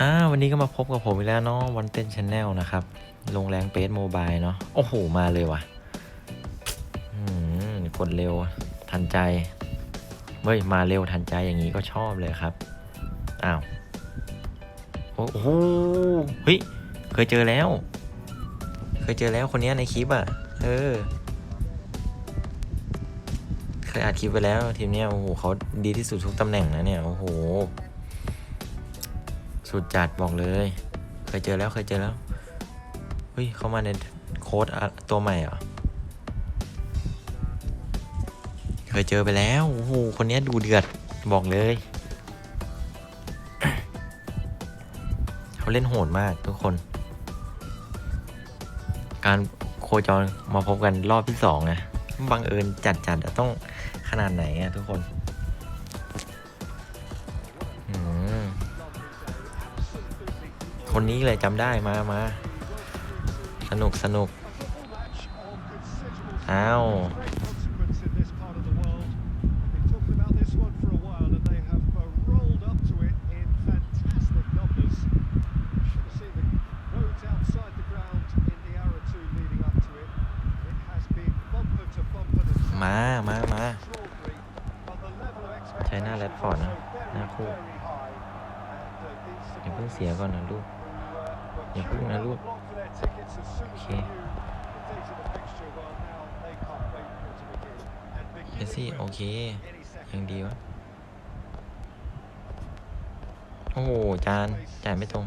อ่าวันนี้ก็มาพบกับผมอีกแล้วเนาะวันเต้นชาแนลนะครับลงแรงเปสโมบายเนาะโอ้โห มาเลยว่ะอืมกดเร็วทันใจเฮ้ยมาเร็วทันใจอย่างนี้ก็ชอบเลยครับอ้าวโอ้โหเฮ้ยเคยเจอแล้ว เคยเจอแล้วคนเนี้ยในคลิปอะ เออ ยอัดคลิปไปแล้วทีมเนี้ยโอ้โหเขาดีที่สุดทุกตำแหน่งนะเนี่ยโอ้โห สุดจัดบอกเลย เคยเจอแล้วเคยเจอแล้วเฮ้ยเข้ามาในโค้ดตัวใหม่เหรอเคยเจอไปแล้วโอ้โหคนนี้ดูเดือดบอกเลยเขาเล่นโหดมากทุกคน การโคจรมาพบกันรอบที่สองนะ บังเอิญจัดจัดจะต้องขนาดไหนอะทุกคนคนนี้เลยจำได้มามาสนุกสนุกอ้าว อย่าพึ่งนะลูกโอเคเมสซี่โอเคยังดีวะโอ้โหจานจ่ายไม่ตรง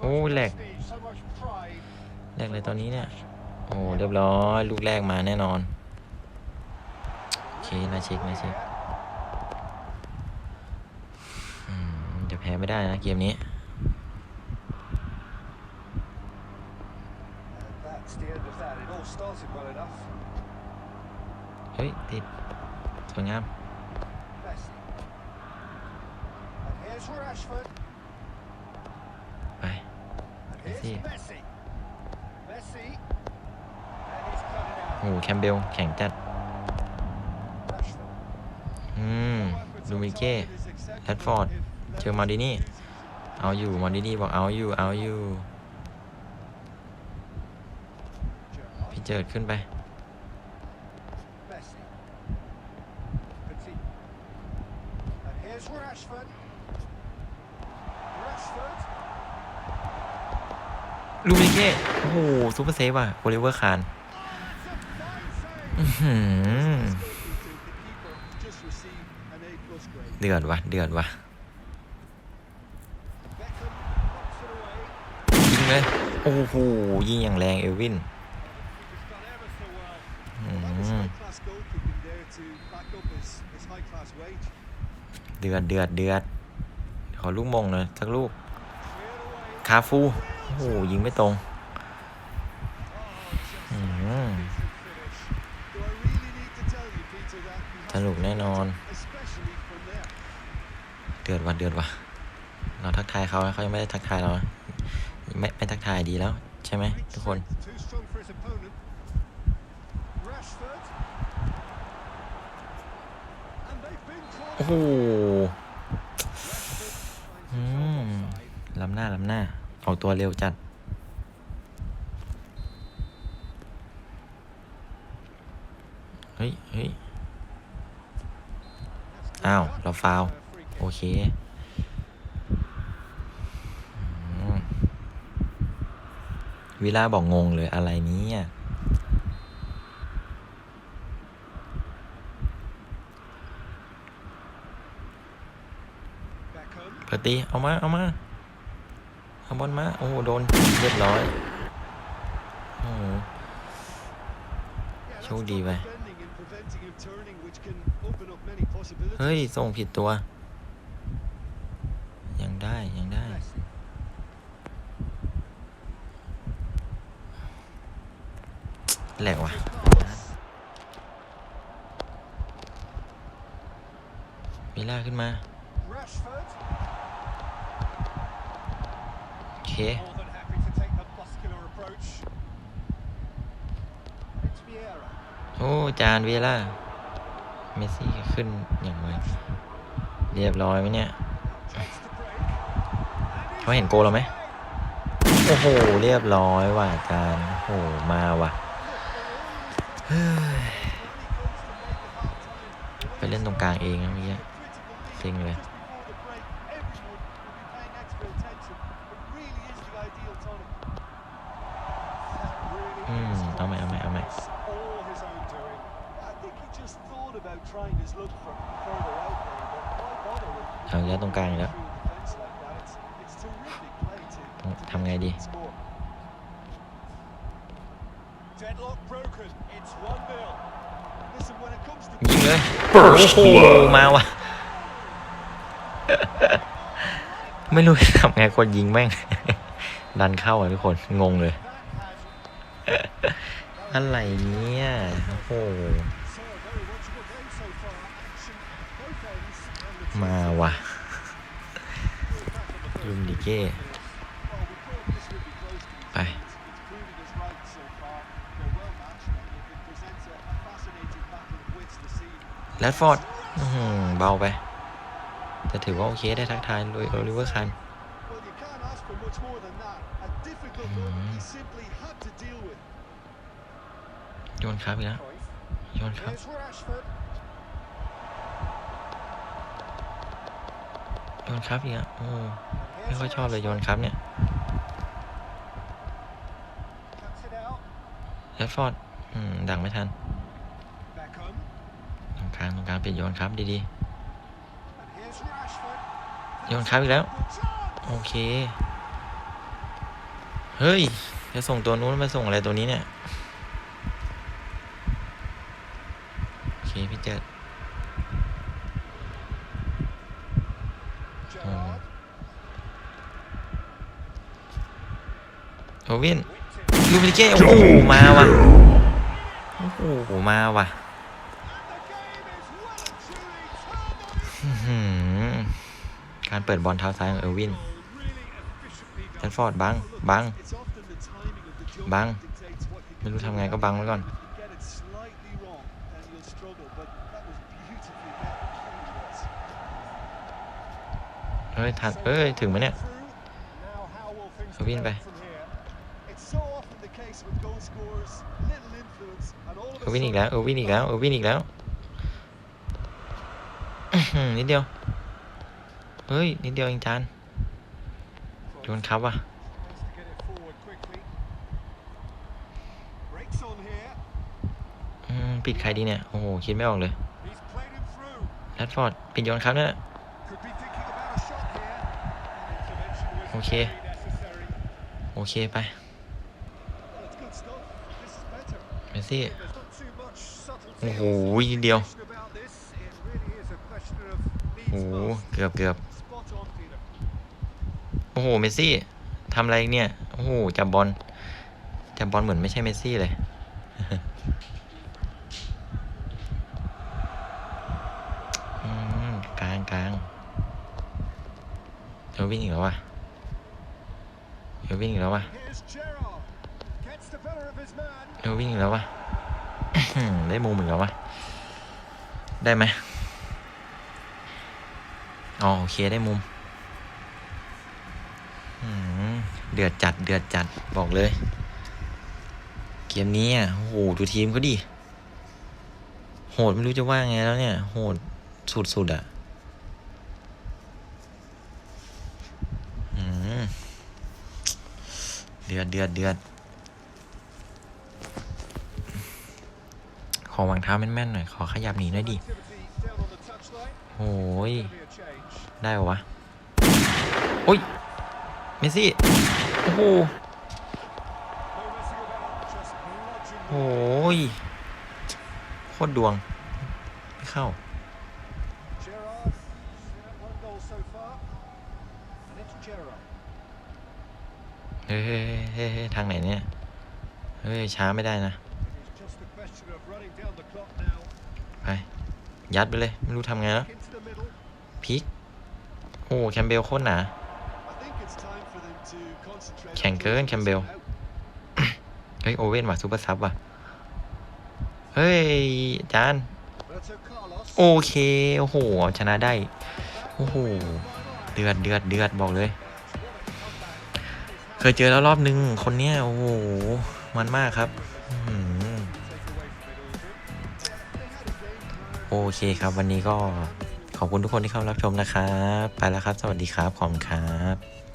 โอ้แหลกแหลกเลยตอนนี้เนี่ย โอ้เรียบร้อย ลูกแรกมาแน่นอน โอเคนาเช็คนาเช็คจะแพ้ไม่ได้นะเกมนี้ เฮ้ย ติด สวยงาม Messi. And here's Rashford. ไป And here's Messi. Messi. Messi. And he's cut it out. โอ้โหแคมเบล แข่งจัด Rashford. อืมลูมิเก้แรดฟอร์ด เจอมาดินี่ เอาอยู่ มาดินี่บอกเอาอยู่ เอาอยู่ พี่ เจิดขึ้นไป ลูมิเก้โอ้โหซูเปอร์เซฟว่ะโอลิเวอร์คานเดือดวะเดือดวะยิงเลย โอ้โห ยิงอย่างแรงเอวิน เดือดเดือดเดือดขอลูกมงหน่อยสักลูก Cleared away. คาฟู โอ้โห ยิงไม่ตรงอืม Do I really need to tell you, Peter, that you ส have นุกแน่นอน especially from there. เดือดว่ะเดือดว่ะเราทักทายเขาแล้วเขายังไม่ได้ทักทายเรานะไม่ไม่ทักทายดีแล้ว ใช่ไหม Great ทุกคน โอ้โหล้ำหน้าล้ำหน้าออกตัวเร็วจัด เฮ้ยเฮ้ยอ้าว เราฟาว โอเคอวิล่าบอกงงเลยอะไรนี้อะ เปิดตี เอามา เอามา เอาบอลมา โอ้โดน เรียบร้อย โอ้โชคดีไป เฮ้ย ส่งผิดตัว ยังได้ ยังได้ แหลกวะมิล่าขึ้นมา It's Vieira. โอ้จานวิล่าเมสซี่ขึ้นอย่างไรเรียบร้อยไหมเนี่ย Takes the break. เขาเห็นโกเราไหมโอ้โห เรียบร้อยว่ะอาจารย์โอ้โหมาว่ะเฮ้ยไปเล่นตรงกลางเองนะเมื่อกี้เซ็งเลย เอาอีกแล้วตรงกลางอีกแล้วต้องทำไงดี Deadlock broken. It's 1-0. Listen, when it comes to ยิงเลยโอ้โหมาว่ะไม่รู้จะทำไงคนยิงแม่ง ดันเข้าอะทุกคน งงเลย อะไรเนี่ย โอ้โห มาวะลุมดิเก้ไปแรดฟอร์ดเบาไป แต่ถือว่าโอเคได้ทักทายโดยโอลิเวอร์คันโยนครับอีกแล้วโยนครับ โยนครับอีกแล้วโอ้ And ไม่ here's ค่อยชอบเลยโยน Rashford. ครับเนี่ย Cuts it out. แรดฟอร์ดอืมดังไม่ทัน Beckham. ตรงกลางตรงกลางเปลี่ยนโยนครับดี And here's Rashford. ๆโยนครับอีกแล้ว Good chance. โอเค เฮ้ย จะส่งตัวนู้นมาส่งอะไรตัวนี้เนี่ย โอเค พี่เจอ โอวิน Whipped it. ลูมิเก้โอ้โหมาว่ะโอ้โหมาว่ะ And the game is well and truly turned on its อื้อหือการเปิดบอลเท้าซ้ายของเออร์วิน really efficiently แรดฟอร์ดบังบัง It's often the timing of the jump Bang. that dictates what you ไม่ can รู้ do ทำไงก็บังไว้ก่อน If you get it slightly wrong, then you'll struggle. But that was beautifully met. It really was. เฮ้ย ทัน So เอ้ย ถึงไหมเนี่ย through. Now how will things เอาวิ่งไป เอ a อร์วินอีก sudden แล้วเออร์วินอีกแล้วเออร์วินอีกแล้วอื้อหือนิดเดียว เฮ้ย นิดเดียวเองจานโยนครับว่ะ Has to get it forward quickly. Breaks on here. อืมปิดใครดีเนี่ย โอ้โห คิดไม่ออกเลย He's played him through. แรดฟอร์ด ปิดโยนครับเนี่ย Could be thinking about a shot here. Intervention was Okay. very necessary. โอเคไป ซี่โอ้โห or นิดเดียวโอ้โหเกือบเกือบโอ้โหเมสซี่ทำอะไรเนี่ยโอ้โหจับบอลจับบอลเหมือนไม่ใช่เมสซี่เลยกลางกลางเออวิ่งอีกแล้ววะเออวิ่งอีกแล้ววะ เออวิ่งแล้ววะได้มุมอีกแล้ววะได้ไหมอ๋อโอเคได้มุมเดือดจัดเดือดจัดบอกเลย เกมนี้อะโอ้โหดูทีมก็ดิโหดไม่รู้จะว่าไงแล้วเนี่ย โหดสุดๆอะอืมเดือดเดือดเดือด ขอวางเท้าแม่นๆหน่อย ขอขยับหนีหน่อยดิโอยได้ปะวะ โอ้ย เมสซี่ โอ้โหโอยโคตรดวง ไม่เข้า เฮ้ยทางไหนเนี่ย เฮ้ย ช้าไม่ได้นะ ยัดไปเลย ไม่รู้ทำไงแล้วพิก โอ้แคมเบลโคตรหนา แข่งเกินแคมเบล เฮ้ย โอเว่นว่ะซูเปอร์ซับว่ะ เฮ้ย จาน โอเค โอ้โห ชนะได้ โอ้โห เดือดเดือดเดือดบอกเลย เคยเจอแล้วรอบนึง คนเนี้ย โอ้โห มันมากครับ โอเคครับ วันนี้ก็ขอบคุณทุกคนที่เข้ารับชมนะครับ ไปแล้วครับ สวัสดีครับ ขอบคุณครับ